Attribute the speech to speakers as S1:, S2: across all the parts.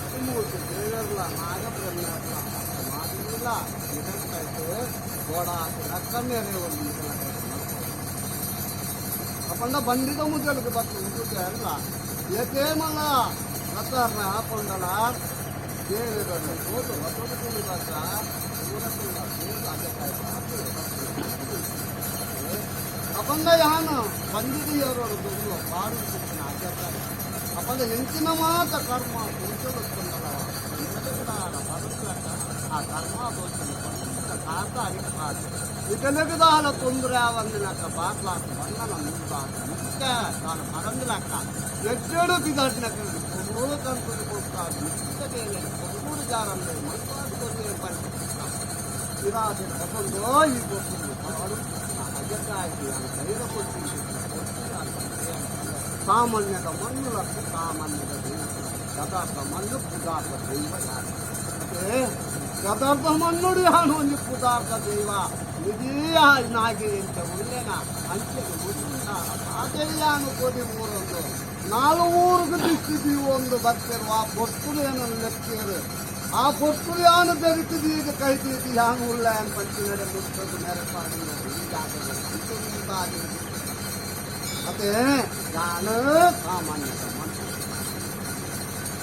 S1: ಇಪ್ಪತ್ಮೂರು ಜಿಲ್ಲೆಗಳ ನಾಗಬ್ರಹ್ಮಗಳ ಮಾದಿಲ ಇದಕ್ಕಂತೆ ಗೋಡಾಕು ರಕ್ಕನ್ನೇ ಒಂದು ಇದೆಲ್ಲ ಅಪ್ಪಂಡ ಬಂದಿದ ಮುದ್ದಲಿಗೆ ಬರ್ತದೆ ಮುದ್ದೆ ಅಲ್ಲ ಏತೇಮಲ್ಲ ರಥರ್ನ ಹಾಕೊಂಡಲ ದೇವಿಗಳನ್ನು ಹೋದು ಹೊತ್ತು ಕುಳಿದಾಗ ಅಪ್ಪಂಡ ಯಾನು ಬಂದಿದೆಯವರವರು ದುಡ್ಡು ಬಾಡಿಸಿದ್ದಾನೆ ಆಚರಿಸ್ತಾರೆ చెప్పిన ఆచార్య అప్పంద ఎంచిన మాట కర్మ పురుషులు వస్తుందలవా ఆ కర్మ పోతుంది ಕಾಕ ಅರಿಪಾದು ಇದೆಲ್ಲಗದಾಲ ತೊಂದರೆ వందినక్క బాట్లాడు వందన ముందాడు ముక్క తాను మరందులక్క ఎక్కడో దిగాల్సినక్క కొనుగోలు కనుకొని పోతాడు ముక్కలేదు కొనుగోలు జారం లేదు మనసు కొన్ని పని ఇరాది పసందో ఈ పోతుంది వాడు అజకాయకి ఆయన ధైర్య కొట్టింది సామాన్యత మన్నులకు సామాన్యత యథార్థ మన్ను పుదార్థ దైవ అంటే ಯಥಾರ್ಥ ಮಣ್ಣುಡಿ ಹಾನು ಒಂದು ಪುದಾರ್ಥ ದೈವ ನಿಧಿ ನಾಗಿ ಅಂತ ಒಳ್ಳೆನ ಅಂಚೆಗೆ ಮುಗಿದ ಆಚರ್ಯಾನು ಕೋಟಿ ಊರೊಂದು ನಾಲ್ಕು ಊರಿಗೆ ದಿಕ್ಕಿದೀವಿ ಒಂದು ಬರ್ತಿರುವ ಆ ಪೊರ್ತುಡು ಏನು ಲೆಕ್ಕಿರು ಆ ಪೊರ್ತುಡು ಯಾನು ಬೆರಿತಿದಿ ಈಗ ಕೈತಿದ್ದಿ ಯಾನು ಉಳ್ಳ ಅಂತ ಪಂಚಿನಡೆ ಮುಟ್ಟದು ನೆರಪಾಗಿ ಮತ್ತೆ ನಾನು ಸಾಮಾನ್ಯ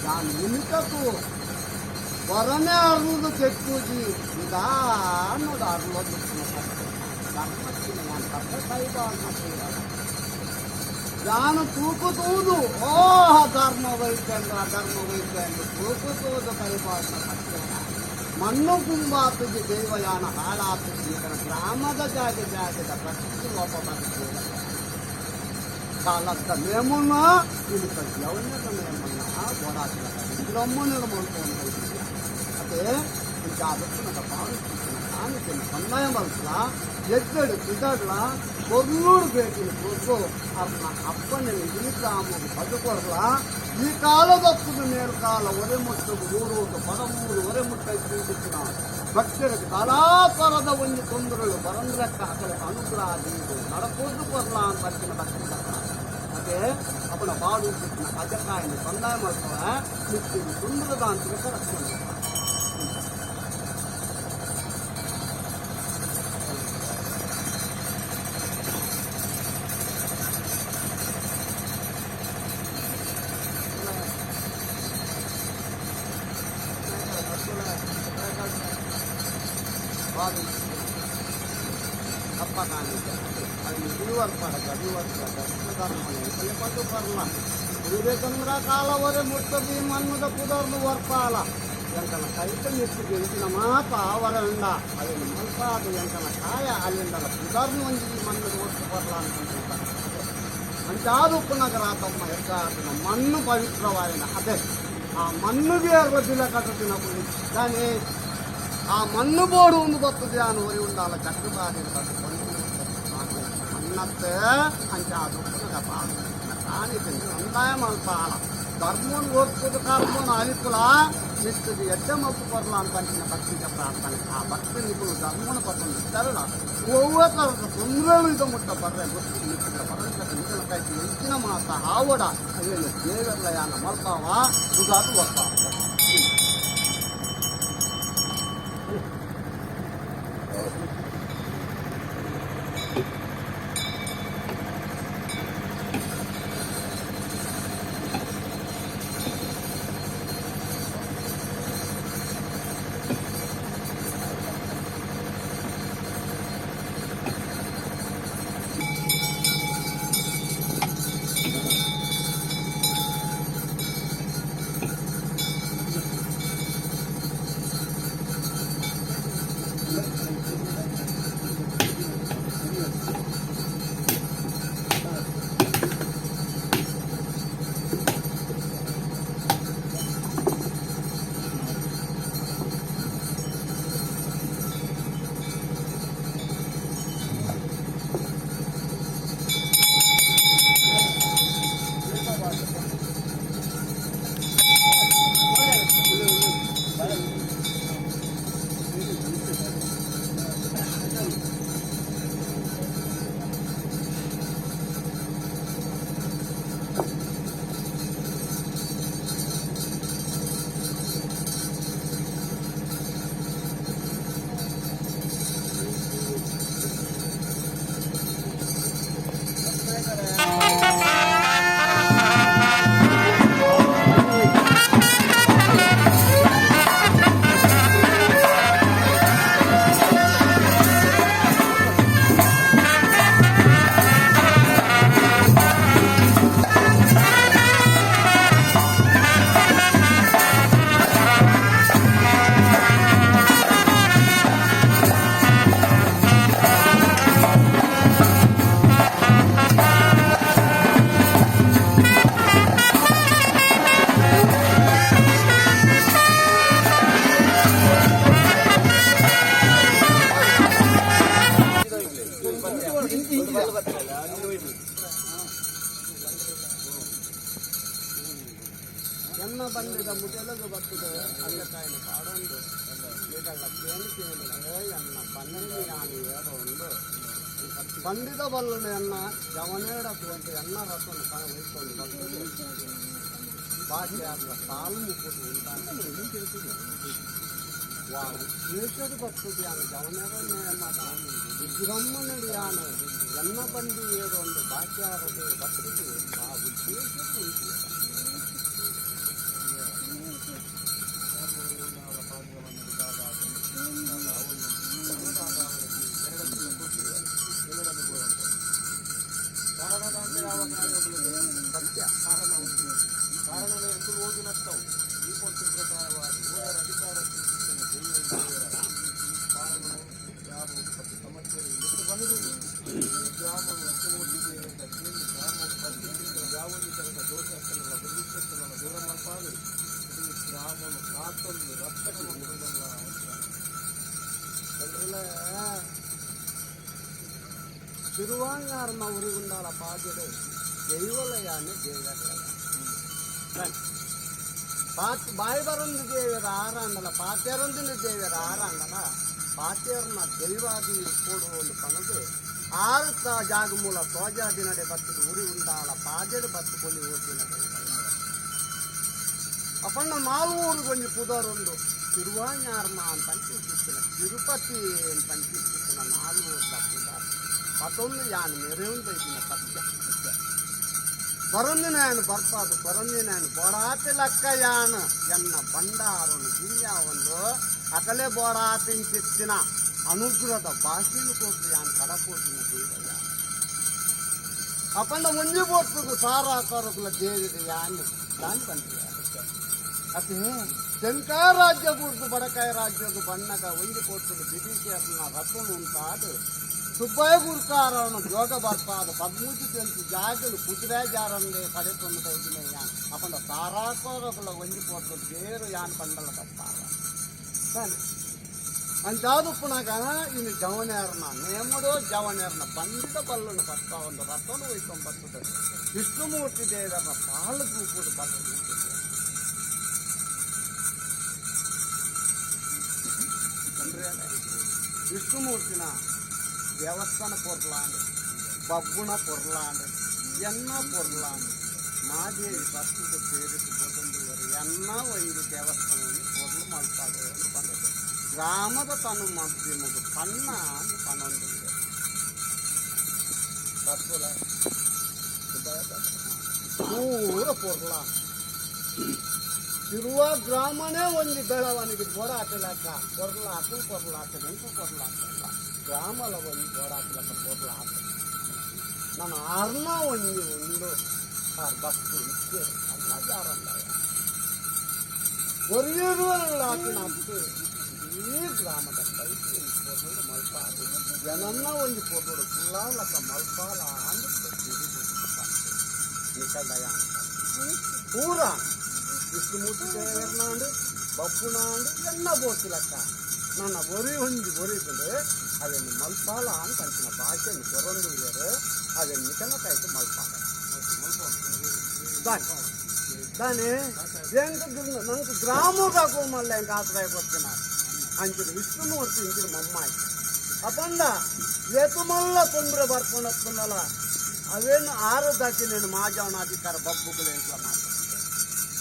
S1: ನಾನು ನಿಮಿತ್ತಕ್ಕೂ వరనే అరుదు చెట్టుది నిదానుడు అరులు దాను తూకుతూదు ఓహ ధర్మ వైద్యంగా అధర్మ వైద్యంగా తూకుతూదు పరిపాలన మన్ను కుంభాతుది దేవయాన ಹಾಳಾಗ್ತದೆ ఇక్కడ ಗ್ರಾಮದ ಜಾಗ ಜಾಗದ ಪ್ರಕೃತಿ ಲೋಪವಾಗ್ತದೆ ಕಾಲಕ್ಕ ಮೇಮುನ್ನ ಇಳಿತ ಯೌನ್ಯದ ಮೇಮನ್ನ ಓಡಾಟ ಬ್ರಹ್ಮನ ಮಾಡ್ಕೊಂಡು అంటే ఇంకా అదొచ్చినక భావిస్తున్న కానీ కొన్ని సన్నాయం వలస ఎద్దడు తిదడ్ల కొర్నూరు ಬೇಕಿನ ಕೊಟ್ಟು ಅದನ್ನ ಅಪ್ಪನ ಇಳಿಕಾಮ ಬದುಕೊರ್ಲ ಈ ಕಾಲದಪ್ಪದ ಮೇಲ್ಕಾಲ ಒರೆ ಮುಟ್ಟದು ಊರೋದು ಪದಮೂರು ಒರೆ ಮುಟ್ಟ ತಿಳಿದಿನ ಭಕ್ತರಿಗೆ ಕಲಾಪರದ ಒಂದು ತೊಂದರೆಗಳು ಬರಂದ್ರಕ್ಕ ಅಕಲ ಅನುಗ್ರಹ ದೀದು ನಡಕೋದು ಕೊರ್ಲ ಅಂತ ಬರ್ತಿನ ಭಕ್ತರ போது அப்போ நான் பாடு அதற்காக சொன்னாமல் போல சுந்தரதான் திருக்க ரசனம் వివేకంద్ర కాలవరే ముట్టది మన్నుద కుదర్లు వర్పాల. ఎంకన కైత నెత్తి గెలిచిన మాట ఆవరండ అది మల్పాదు ఎంకన కాయ అల్లిండల కుదర్ను వంచి మన్నుడు వస్తు పర్ల అనుకుంటుంటా అంటే ఆదుకున్నక రాతమ్మ ఎక్కడ మన్ను పవిత్రమైన అదే ఆ మన్నుకి అరవదిల కట్టుతున్నప్పుడు కానీ ఆ మన్ను బోడు ఉంది బతుకుది అని ఊరి ఉండాల చక్కబారి అన్నత్తే అంటే ఆ ಕಾಣಿಕೊಂಡು ಅಂದಾಯ ಮಾಡ್ತಾಳ ಧರ್ಮವನ್ನು ಓದಿಸೋದು ಕರ್ಮವನ್ನು ಅಲಿಪುಲ ನಿಷ್ಠಿಗೆ ಎಡ್ಡೆ ಮತ್ತು ಬರಲ ಅಂತಂತಿನ ಭಕ್ತಿಗೆ ಪ್ರಾರ್ಥನೆ ಆ ಭಕ್ತಿ ನಿಪುಲು ಧರ್ಮವನ್ನು ಪಟ್ಟಣ ತರಳ ಒವ್ವ ತರದ ತೊಂದರೆಗಳು ಇದು ಮುಟ್ಟ ಬರ್ರೆ ಗೊತ್ತಿ ನಿಟ್ಟಿಗೆ ಪರಂಚಕ ನಿಟ್ಟಿನ ಕಾಯ್ತು ಹೆಚ್ಚಿನ ಮಾತ ಹಾವಡ ಅಲ್ಲಿನ ದೇವರಲ್ಲ ಯಾನ ಮಲ್ತಾವ ದುಗಾದು ಬರ್ತಾವ ಈಗ ಮುಟ್ಟಲು ಬರ್ತದೆ ಅಲ್ಲ ಕಾಯಿಲೆ ಕಾಡೊಂದು ಈಗ ಕೇಳಿ ಕೇಳಿದ್ರೆ ಅನ್ನ ಬನ್ನಿ ನಾನು ಏದೊಂದು ಬಂದಿದ ಬಲ್ಲನೆ ಅನ್ನ ಜವನೇಡಕ್ಕೆ ಅಂತ ಅನ್ನ ರಸವನ್ನು ಕಾಣ ವಹಿಸ್ಕೊಂಡು ಬರ್ತದೆ ಬಾಕಿ ಆದ ಸಾಲು ಮುಟ್ಟು ಅಂತ ಏನು ತಿಳಿಸಿದೆ వాళ్ళు చేసేది పట్టుది ఆయన జవనమాట విజృంభణుడు ఆయన జన్మ పండి ఏదో బాక్యారదు పట్టుకు ఆ ఉద్దేశం நாற்பது ரத்தம் இதில் திருவாங்காரம உருகுண்டால பாத்துட்டு தெய்வலையான்னு தேவையா பார்த்து பாய்பரந்து தேவர் ஆறாண்டல பாத்திறந்து தேவர் ஆறாண்டல ಪಾತ್ಯರ್ನ ದೈವಾದಿ ಕೊಡು ಒಂದು ಪನದು ಆರುತ್ತ ಜಾಗ ಮೂಲ ತೋಜಾದಿ ನಡೆ ಬರ್ತದೆ ಉರಿ ಉಂಡಾಲ ಪಾಜೆಡು ಬರ್ತುಕೊಂಡು ಓದಿನಡೆ ಅಪಣ್ಣ ಮಾಲ್ವೂರು ಗೊಂಜಿ ಪುದರುಂಡು ತಿರುವಾನ್ಯಾರ್ಮ ಅಂತ ಅನ್ಪಿಸ್ತಿನ ತಿರುಪತಿ ಅಂತ ಅನ್ಪಿಸ್ತಿನ ಮಾಲ್ವೂರ್ದ ಪುದಾರ್ ಮತ್ತೊಂದು ಯಾನ್ ಮೆರೆಯುಂದ ಇದನ್ನ ಸತ್ಯ ಬರೊಂದು ನಾನು ಬರ್ಪಾದು ಬರೊಂದು ನಾನು ಬೊಡಾತಿ ಲಕ್ಕ ಯಾನು ಎನ್ನ ಬಂಡಾರನು ಗಿಲ್ಯ ಒಂದು ಅಕಲೆ ಬೊಡಾತಿಂಚಿತ್ತಿನ ಅನುಗ್ರಹದ ಭಾಷೆಯನ್ನು ಕೊಟ್ಟು ಯಾನು ಕಡಕೋಟಿನ ಬೀಳಯ್ಯ ಅಪ್ಪಂಡ ಮುಂಜಿ ಕೊಟ್ಟು ಸಾರ ಕರಕುಲ ದೇವಿಗೆ ಯಾನು ಯಾನು ಬಂದಿದೆ ಅತಿ ಜಂಕ ರಾಜ್ಯ ಗುರುತು ಬಡಕಾಯ ರಾಜ್ಯದ ಬಣ್ಣಗ ಒಂದು ಕೊಟ್ಟು ಬ್ರಿಟಿಷರ್ನ ರತ್ನ ಉಂಟಾದ ಸುಬ್ಬಯ್ಯ ಗುರುಕಾರನು ಯೋಗ ಬರ್ಪಾದ ಪದ್ಮೂಜಿ ತೆಂತು ಜಾಗಲು ಕುದುರೆ ಜಾರಂದೆ ಪಡೆ ತೊಂದರೆ ಯಾನ್ ಅಪಂಡ ತಾರಾಕೋರಗಳ ಒಂದು ಕೊಟ್ಟು ಬೇರು ಯಾನ್ ಪಂಡಲ ಬರ್ತಾರ ಸರಿ ಅಂಚಾದುಪ್ಪನಾಗ ಇನ್ನು ಜವನೇರ್ನ ನೇಮಡೋ ಜವನೇರ್ನ ಬಂದಿದ ಬಲ್ಲನ್ನು ಬರ್ತಾ ಒಂದು ರಥನು ಒಯ್ಕೊಂಡು ಬರ್ತದೆ ವಿಷ್ಣುಮೂರ್ತಿ ದೇವರನ್ನ ಪಾಲು ತೂಪುಡು ಬರ್ತದೆ ಸುತ್ತಮೂರ್ತಿನ ದೇವಸ್ಥಾನ ಪೊರ್ಲಾಂಡು ಬಬ್ಬುಣ ಪೊರ್ಲಾಂಡು ಎನ್ನ ಪೊರ್ಲಾಂಡು ಮಾದೇವಿ ಭಕ್ತಿಗೆ ಸೇರಿಸಿ ಬಂದವರು ಎನ್ನ ಒಂದು ದೇವಸ್ಥಾನವನ್ನು ಪೊರ್ಲು ಮಾಡ್ತಾರೆ ಅಂತ ಬಂದದ್ದು ಗ್ರಾಮದ ತನು ಮದ್ದು ಪನ್ನ ಅಂತ ಪನ್ನೊಂದು ಪೂರ ಪೊರ್ಲಾಂಡು ಇರುವ ಗ್ರಾಮನೇ ಒಂದು ಬೆಳವಣಿಗೆ ಬೋರಾಟಲಕ್ಕ ಪೊರ್ಲಾಟ ಪೊರ್ಲಾಟ ಎಂಟು ಪೊರ್ಲಾಟಲ್ಲ ಗ್ರಾಮಲ ಒಂದು ಬೋರಾಟಲಕ್ಕ ಪೊರ್ಲಾಟ ನನ್ನ ಆರ್ನ ಒಂದು ಒಂದು ಆರ್ ಭಕ್ತು ಇಕ್ಕೆ ಅಲ್ಲ ಜಾರಲ್ಲ ಒರಿಯರುವಲ್ಲಾಕಿನ ಅಪ್ಪು ಈ ಗ್ರಾಮದ ಕೈತಿ ಪೊರ್ಲು ಮಲ್ಪಾದು ಜನನ್ನ ಒಂದು ಪೊರ್ಲು ಕುಲ್ಲಾಲಕ್ಕ ಮಲ್ಪಾಲ ಅಂದು ನಿಕಲ್ದಯ ಪೂರ ವಿಷ್ಣುಮೂರ್ತಿ ಸೇರ್ನಾಂಡು ಬಪ್ಪುನಾಂಡು ಎಲ್ಲ ಬೋಸಿಲಕ್ಕ ನನ್ನ ಒರಿ ಹೊಂದಿ ಒರಿತಂದ್ರೆ ಅದನ್ನು ಮಲ್ಪಾಲ ಅಂತ ಅಂಚಿನ ಭಾಷೆಯನ್ನು ಬರೊಂದು ಇದ್ದಾರೆ ಅದನ್ನು ಚೆನ್ನಕಾಯ್ತು ಮಲ್ಪಾಲ దాని దాని నాకు గ్రామం కాకు మళ్ళీ ఇంకా ఆశ్రయపడుతున్నారు అంచుడు విష్ణుమూర్తి ఇంచుడు మమ్మాయి. అపంద ఎతుమల్ల తొందర పడుకున్నప్పుడల్లా అవేను ఆరు దాచి నేను మాజావన అధికార బబ్బుకులు ఇంట్లో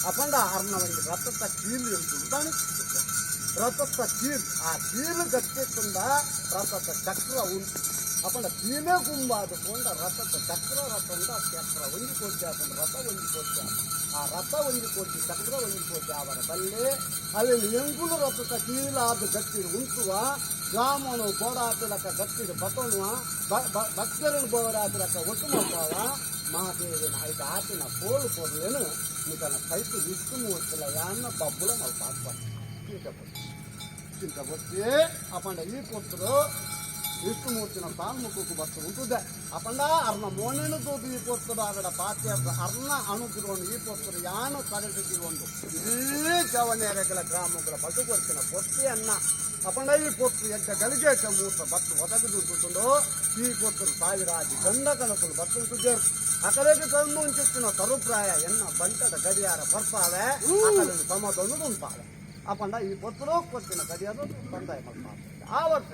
S1: ಅಪಂಡ ಆರಣವಾಗಿ ರಥದ ಕೀಲು ಎಂತಾನೆ ರಥದ ಕೀಲು ಆ ಕೀಲು ಗಟ್ಟಿಸಿಂದ ರಥದ ಚಕ್ರ ಉಂಟು ಅಪಂಡ ಕೀಲೇ ಗುಂಬಾದಕೊಂಡ ರಥದ ಚಕ್ರ ರಥದ ಚಕ್ರ ಒಂದು ಕೋಟಿ ಹಾಕೊಂಡು ರಥ ಒಂದು ಕೋಟಿ ಆ ರಥ ಒಂದು ಕೋಟಿ ಚಕ್ರ ಒಂದು ಕೋಟಿ ಅವರ ಬಲ್ಲೆ ಅಲ್ಲಿ ಎಂಗುಲು ರಥದ ಕೀಲಾದ ಗಟ್ಟಿ ಉಂಟುವ ಬ್ರಾಹ್ಮಣು ಬೋಡಾತಲಕ ಗಟ್ಟಿದ ಬತನುವ ಭಕ್ತರನ್ನು ಬೋಡಾತಲಕ ಒಟ್ಟು ಮಾಡ್ತಾವ ಮಹಾದೇವಿನ ಐದು ಆತಿನ ಕೋಲು ಕೊಡ್ಲೇನು నీకు కైపు విష్ణు వచ్చిన యాన్న బబ్బుల మళ్ళీ పాడుకోండి తింటపోతే తింటపోతే అప్పుడు ఈ పొత్తులు ವಿಷ್ಣುಮೂರ್ತಿನ ಸಾಲ್ಮುಖಕ್ಕೂ ಬರ್ತಾ ಉಂಟುದೆ ಅಪಂಡ ಅರ್ನ ಮೋನೇನು ತೋದು ಈ ಪೊತ್ತದ ಆಗಡ ಪಾತ್ಯ ಅರ್ನ ಅನುಗ್ರಹವನ್ನು ಈ ಪೊತ್ತದ ಯಾನು ಕರೆಸಿಗೆ ಒಂದು ಇಡೀ ಚವನೇರಗಳ ಗ್ರಾಮಗಳ ಪಟುಕೊರ್ತಿನ ಪೊತ್ತಿಯನ್ನ ಅಪಂಡ ಈ ಪೊತ್ತು ಎಡ್ಡ ಗಲಿಗೇಟ ಮೂರ್ತ ಬತ್ತು ಒದಗಿದುಂಟುಂಡು ಈ ಪೊತ್ತರು ಸಾವಿರಾಜಿ ಗಂಡ ಕನಕಲು ಬತ್ತುಂಟುದೇರು ಅಕಲೆಗೆ ತಂದು ಉಂಚಿತ್ತಿನ ತರುಪ್ರಾಯ ಎನ್ನ ಬಂಟದ ಗಡಿಯಾರ ಬರ್ಪಾವೆ ಅಕಲಿನ ಸಮದೊಂದು ಉಂಟಾವೆ ಅಪ್ಪಂಡ ಈ ಪೊತ್ತರು ಕೊತ್ತಿನ ಗಡಿಯಾರ ಬಂದಾಯ ಮಾಡ್ತಾರೆ ಆ ವರ್ಷ.